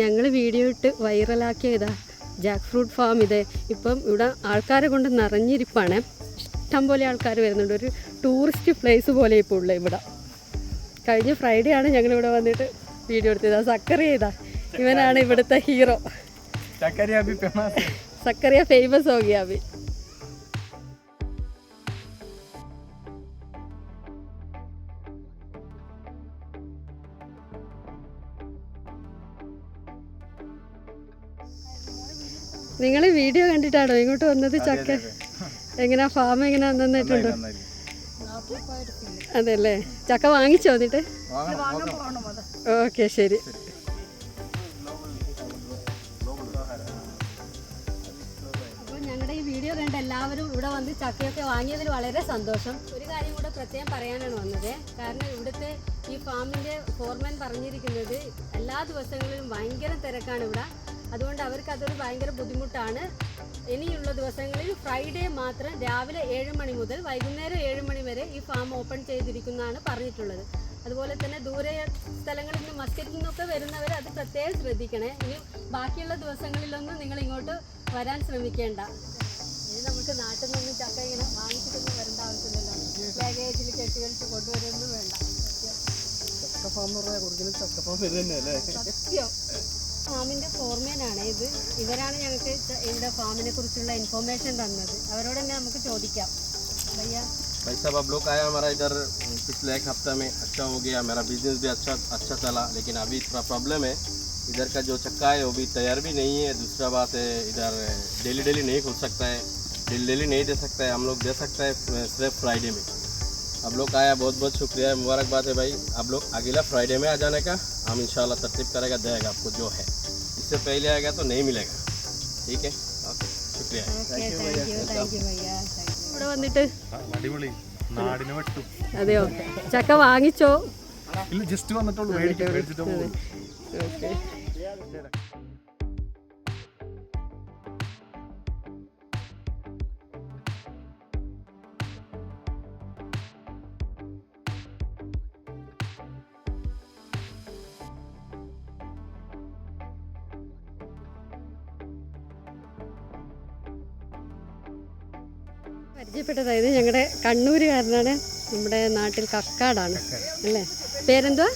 ഞങ്ങൾ വീഡിയോ ഇട്ട് വൈറലാക്കിയതാ Jack fruit farm ഇത്. ഇപ്പം ഇവിടെ ആൾക്കാരെ കൊണ്ട് നിറഞ്ഞിരിപ്പാണ്. ഇഷ്ടം പോലെ ആൾക്കാർ വരുന്നുണ്ട്. ഒരു ടൂറിസ്റ്റ് പ്ലേസ് പോലെ ഇപ്പോൾ ഉള്ളത് ഇവിടെ. കഴിഞ്ഞ ഫ്രൈഡേ ആണ് ഞങ്ങൾ ഇവിടെ വന്നിട്ട് വീഡിയോ എടുത്തത്. സക്കറിയ ഇതാ. ഇവനാണ് ഇവിടുത്തെ ഹീറോ സക്കറിയ ഫേമസ് ഹോ ഗിയ നിങ്ങൾ വീഡിയോ കണ്ടിട്ടാണോ ഇങ്ങോട്ട് വന്നത് ചക്ക? എങ്ങനെയാ ഫാം എങ്ങനെയാ നന്നായിട്ടുണ്ടോ അതെല്ലേ? ചക്ക വാങ്ങിച്ചോ എന്നിട്ട്? ഓക്കെ ശരി. അപ്പോൾ ഞങ്ങളുടെ ഈ വീഡിയോ കണ്ട് എല്ലാവരും ഇവിടെ വന്ന് ചക്കയൊക്കെ വാങ്ങിയതിൽ വളരെ സന്തോഷം. ഒരു കാര്യം കൂടെ പ്രത്യേകം പറയാനാണ് വന്നത്. കാരണം ഇവിടുത്തെ ഈ ഫാമിന്റെ ഫോർമാൻ പറഞ്ഞിരിക്കുന്നത് എല്ലാ ദിവസങ്ങളിലും ഭയങ്കര തിരക്കാണ് ഇവിടെ. അതുകൊണ്ട് അവർക്ക് അതൊരു ഭയങ്കര ബുദ്ധിമുട്ടാണ്. ഇനിയുള്ള ദിവസങ്ങളിൽ ഫ്രൈഡേ മാത്രം രാവിലെ ഏഴ് മണി മുതൽ വൈകുന്നേരം ഏഴ് മണി വരെ ഈ ഫാം ഓപ്പൺ ചെയ്തിരിക്കുന്നതാണ് പറഞ്ഞിട്ടുള്ളത്. അതുപോലെ തന്നെ ദൂരെ സ്ഥലങ്ങളിൽ നിന്ന് മസ്കറ്റിൽ നിന്നൊക്കെ വരുന്നവർ അത് പ്രത്യേകം ശ്രദ്ധിക്കണേ. ഇനി ബാക്കിയുള്ള ദിവസങ്ങളിലൊന്നും നിങ്ങൾ ഇങ്ങോട്ട് വരാൻ ശ്രമിക്കേണ്ട. ഇനി നമുക്ക് നാട്ടിൽ നിന്ന് ചക്ക ഇങ്ങനെ വാങ്ങിച്ചിട്ടൊന്നും വരേണ്ട ആവശ്യമില്ലല്ലോ. ബാഗേജിൽ വേണ്ട. ചക്ക ഫാം ഇത് തന്നെയല്ലേ സത്യം. ഫാമിന്റെ ഫോർമാനാണ് ഇത് ഇവരാണ് ഞങ്ങൾക്ക് ച- ഇവിടെ ഫാമിനെ കുറിച്ചുള്ള ഇൻഫോർമേഷൻ തന്നത് അവരോട് തന്നെ നമുക്ക് ചോദിക്കാം ഭയ്യ भाई साहब अब लोग आया हमारा इधर पिछले एक हफ्ता में अच्छा हो गया मेरा बिजनेस भी अच्छा अच्छा चला लेकिन अभी थोड़ा प्रॉब्लम है इधर का जो चक्का है वो भी तैयार भी नहीं है दूसरा बात है इधर डेली डेली नहीं खुल सकता है डेली डेली नहीं दे सकता है हम लोग दे सकते हैं सिर्फ फ्राइडे में अब लोग आया बहुत बहुत शुक्रिया है मुबारकबाद है भाई आप लोग अगला फ्राइडे में आ जाने का हम इंशाल्लाह तरतीब करेगा देगा आपको जो है इससे पहले आएगा तो नहीं मिलेगा ठीक है ओके शुक्रिया okay thank you thank you ഭയ്യ ഇവിടെ വന്നിട്ട് അടിപൊളി നാടിനെ വെട്ടു അതെയോ ചക്ക വാങ്ങിച്ചോ ഇല്ല ജസ്റ്റ് വന്നിട്ടുള്ളൂ മേടിക്കും മേടിച്ചിട്ട് പോകും ഓക്കെ പരിചയപ്പെട്ടതായത് ഞങ്ങളുടെ കണ്ണൂരുകാരനാണ് നമ്മുടെ നാട്ടിൽ കക്കാടാണ് അല്ലേ? പേരെന്തുവാ?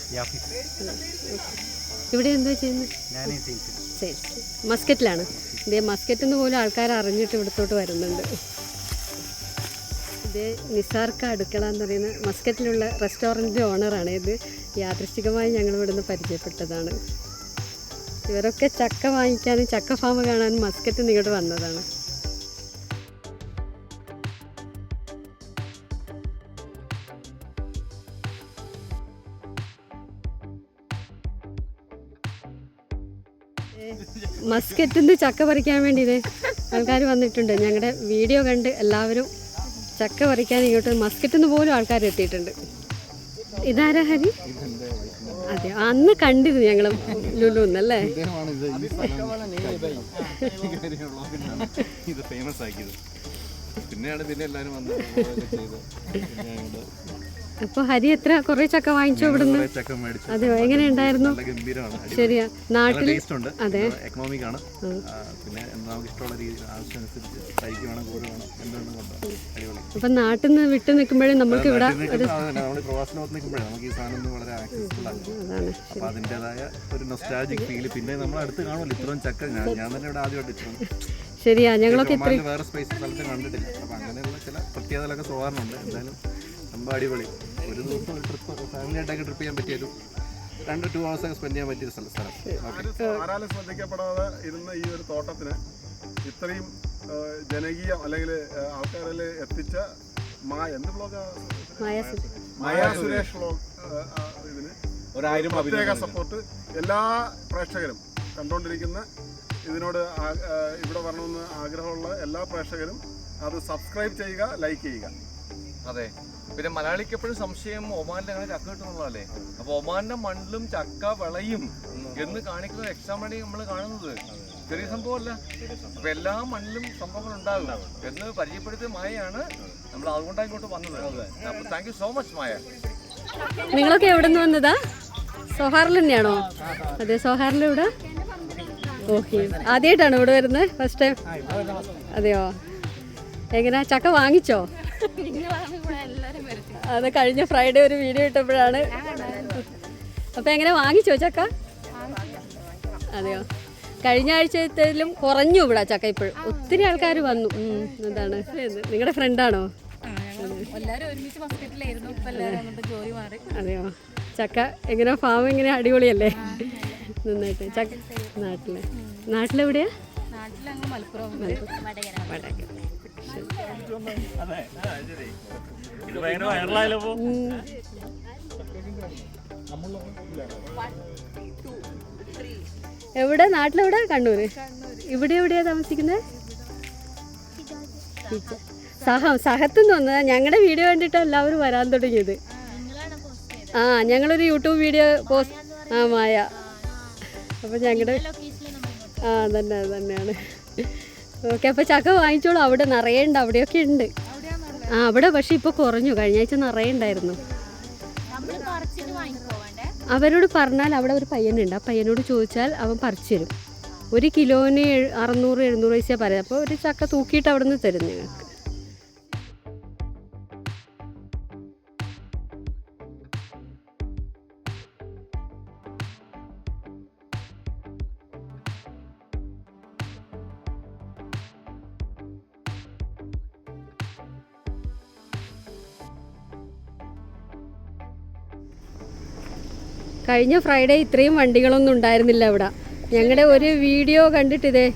ഇവിടെ എന്തുവാ ചെയ്യുന്നത് സെയിൽസ്. മസ്കറ്റിലാണ്. ഇതേ മസ്കറ്റിൽ നിന്ന് പോലും ആൾക്കാർ അറിഞ്ഞിട്ട് ഇവിടത്തോട്ട് വരുന്നുണ്ട്. ഇത് നിസാർക്ക അടുക്കള എന്ന് പറയുന്ന മസ്കറ്റിലുള്ള റെസ്റ്റോറന്റിന്റെ ഓണറാണ് ഇത്. യാദൃശ്ചികമായി ഞങ്ങൾ ഇവിടുന്ന് പരിചയപ്പെട്ടതാണ്. ഇവരൊക്കെ ചക്ക വാങ്ങിക്കാനും ചക്ക ഫാം കാണാനും മസ്കറ്റിൽ നിന്ന് ഇങ്ങോട്ട് വന്നതാണ്. മസ്കറ്റിൽ നിന്ന് ചക്ക പറിക്കാൻ വേണ്ടി ഇത് ആൾക്കാർ വന്നിട്ടുണ്ട്. ഞങ്ങളുടെ വീഡിയോ കണ്ട് എല്ലാവരും ചക്ക പറിക്കാൻ ഇങ്ങോട്ട് മസ്കറ്റിൽ നിന്ന് പോലും ആൾക്കാർ എത്തിയിട്ടുണ്ട്. ഇതാരാ ഹരി? അതെ അന്ന് കണ്ടിരുന്നു ഞങ്ങൾ ലുലു എന്നല്ലേ ഇദ്ദേഹമാണ് ഇത് ഫേമസ് പിന്നെയാണ് പിന്നെ എല്ലാവരും വന്ന് ഇതുപോലെയൊക്കെ ചെയ്ത് പിന്നെ അങ്ങോട്ട് അപ്പോൾ ഹരി എത്ര കുറേ ചക്ക വാങ്ങിച്ചോ ഇവിടുന്ന് കുറേ ചക്ക മേടിച്ചു അതെയോ എങ്ങനെ ഉണ്ടായിരുന്നു നല്ല ഗംഭീരമാണ് അടിപൊളി. ശരിയാ നല്ല നാട്ടിൽ ടേസ്റ്റ് ഉണ്ട് അതെ. എക്കണോമിക് ആണ് ആ, പിന്നെ നമുക്ക് ഇഷ്ടമുള്ള രീതിയിൽ ആവശ്യമനുസരിച്ച് തൈക്ക് വേണം കൂട് വേണം എന്തുകൊണ്ടും കൊണ്ടുപോകാം അടിപൊളി അപ്പം നാട്ടിൽ നിന്ന് വിട്ടു നിൽക്കുമ്പോഴേ നമുക്ക് ഇവിടെ നാട്ടിൽ നിൽക്കുമ്പോൾ അതന്നെ, നമ്മൾ പ്രവാസത്തിനകത്ത് നിൽക്കുമ്പോഴേ നമുക്ക് ഈ സാധനം ഒന്ന് വളരെ ആക്സസിബിൾ ആണ് അതാണ് അപ്പൊ അതിൻ്റെതായ ഒരു നൊസ്റ്റാജിക് ഫീല് പിന്നെ നമ്മൾ അടുത്ത് കാണുമല്ലോ ഇത്രയും ചക്ക ഞാൻ ഞാൻ തന്നെ ഇവിടെ ആദ്യമായിട്ട് ഇത്രയും ശരിയാ ഞങ്ങളൊക്കെ ഇത്ര ഒമാനിൽ വേറെ സ്പേസ് സ്ഥലത്ത് കണ്ടിട്ടില്ല അപ്പൊ അങ്ങനെയുള്ള ചില പ്രത്യേകതകളൊക്കെ തോന്നാറുണ്ട് എന്തായാലും ரொம்ப അടിപൊളി ഒരു ദിവസം ഒരു ട്രിപ്പ് ഫാമിലി ആയിട്ടൊക്കെ ട്രിപ്പ് ചെയ്യാൻ പറ്റിയൊരു രണ്ട് ടു ഹവേഴ്സ് ഒക്കെ സ്പെൻഡ് ചെയ്യാൻ പറ്റിയ സ്ഥലം സ്ഥലം. ആരാലും ശ്രദ്ധിക്കപ്പെടാതെ ഇരുന്ന ഈ ഒരു തോട്ടത്തിന് ഇത്രയും ജനകീയ അല്ലെങ്കിൽ ആൾക്കാരിൽ എത്തിച്ച മാ എന്ത് ബ്ലോഗാണ് മായ മായ സുരേഷ്. ബ്ലോഗ് ഇതിന് ഒരായിരം പ്രത്യേക സപ്പോർട്ട് എല്ലാ പ്രേക്ഷകരും കണ്ടുകൊണ്ടിരിക്കുന്ന ഇതിനോട് ഇവിടെ വരണമെന്ന് ആഗ്രഹമുള്ള എല്ലാ പ്രേക്ഷകരും അത് സബ്സ്ക്രൈബ് ചെയ്യുക ലൈക്ക് ചെയ്യുക. അതെ. പിന്നെ മലയാളിക്ക് എപ്പോഴും സംശയം ഒമാനിൽ അങ്ങനെ ചക്ക കിട്ടുന്നുള്ളതല്ലേ? അപ്പൊ ഒമാന്റെ മണ്ണിലും ചക്ക വിളയും എന്ന് കാണിക്കുന്ന എക്സാം വേണ്ടി നമ്മൾ കാണുന്നത്. ചെറിയ സംഭവമല്ല. അപ്പൊ എല്ലാ മണ്ണിലും സംഭവങ്ങൾ ഉണ്ടാകും എന്ന് പരിചയപ്പെടുത്തിയ മായയാണ് നമ്മൾ അതുകൊണ്ടാണ് ഇങ്ങോട്ട് വന്നത്. അപ്പൊ thank you so much Maya. നിങ്ങളൊക്കെ എവിടെ നിന്ന് വന്നതാ? സോഹാറിൽ തന്നെയാണോ? അതെ സോഹാറിൽ ഇവിടെ ഓക്കെ. ആദ്യമായിട്ടാണ് ഇവിടെ വരുന്നത്? ഫസ്റ്റ് ടൈം അതെയോ? എങ്ങനെ? ചക്ക വാങ്ങിച്ചോ? അത് കഴിഞ്ഞ ഫ്രൈഡേ ഒരു വീഡിയോ ഇട്ടപ്പോഴാണ്. അപ്പൊ എങ്ങനെ വാങ്ങിച്ചോ ചക്ക? അതെയോ? കഴിഞ്ഞ ആഴ്ചത്തേലും കുറഞ്ഞു ഇവിടെ ചക്ക ഇപ്പോഴും. ഒത്തിരി ആൾക്കാർ വന്നു. എന്താണ് നിങ്ങളുടെ ഫ്രണ്ടാണോ അതെയോ? ചക്ക എങ്ങനെ ഫാം എങ്ങനെ അടിപൊളിയല്ലേ? നന്നായിട്ട്. ചക്ക നാട്ടിൽ. നാട്ടിലെവിടെയാ? ഉം. എവിടെ? നാട്ടിലെവിടെ? കണ്ണൂര്. ഇവിടെ എവിടെയാ താമസിക്കുന്നത്? സഹം സഹത്തുനിന്ന് വന്നതാ. ഞങ്ങളുടെ വീഡിയോ കണ്ടിട്ട് എല്ലാവരും വരാൻ തുടങ്ങിയത്. ആ ഞങ്ങളൊരു യൂട്യൂബ് വീഡിയോ പോസ്റ്റ് ആ മായ. അപ്പം ഞങ്ങളുടെ ആ തന്നെ അത് തന്നെയാണ് ഓക്കെ അപ്പോൾ ചക്ക വാങ്ങിച്ചോളൂ. അവിടെ നിറയെ അവിടെയൊക്കെ ഉണ്ട്. ആ അവിടെ പക്ഷെ ഇപ്പോൾ കുറഞ്ഞു. കഴിഞ്ഞ ആഴ്ച നിറയെ ഉണ്ടായിരുന്നു അവരോട് പറഞ്ഞാൽ അവിടെ ഒരു പയ്യനുണ്ട്. ആ പയ്യനോട് ചോദിച്ചാൽ അവൻ പറിച്ചു തരും. ഒരു കിലോന് അറുന്നൂറ് എഴുന്നൂറ് പൈസ പറയാം അപ്പോൾ ഒരു ചക്ക തൂക്കിയിട്ട് അവിടെ നിന്ന് തരും നിങ്ങൾക്ക് കഴിഞ്ഞ ഫ്രൈഡേ ഇത്രയും വണ്ടികളൊന്നും ഉണ്ടായിരുന്നില്ല ഇവിടെ ഞങ്ങളുടെ ഒരു വീഡിയോ കണ്ടിട്ടിതേ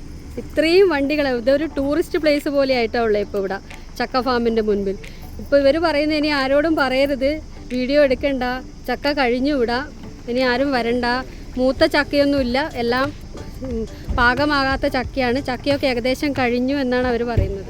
ഇത്രയും വണ്ടികൾ ഇതൊരു ടൂറിസ്റ്റ് പ്ലേസ് പോലെ ആയിട്ടാണ് ഉള്ളത് ഇപ്പോൾ ഇവിടെ ചക്ക ഫാമിന്റെ മുൻപിൽ. ഇപ്പോൾ ഇവർ പറയുന്നത് ഇനി ആരോടും പറയരുത് വീഡിയോ എടുക്കണ്ട ചക്ക കഴിഞ്ഞു ഇവിടെ ഇനി ആരും വരണ്ട മൂത്ത ചക്കയൊന്നുമില്ല എല്ലാം പാകമാകാത്ത ചക്കയാണ് ചക്കയൊക്കെ ഏകദേശം കഴിഞ്ഞു എന്നാണ് അവർ പറയുന്നത്.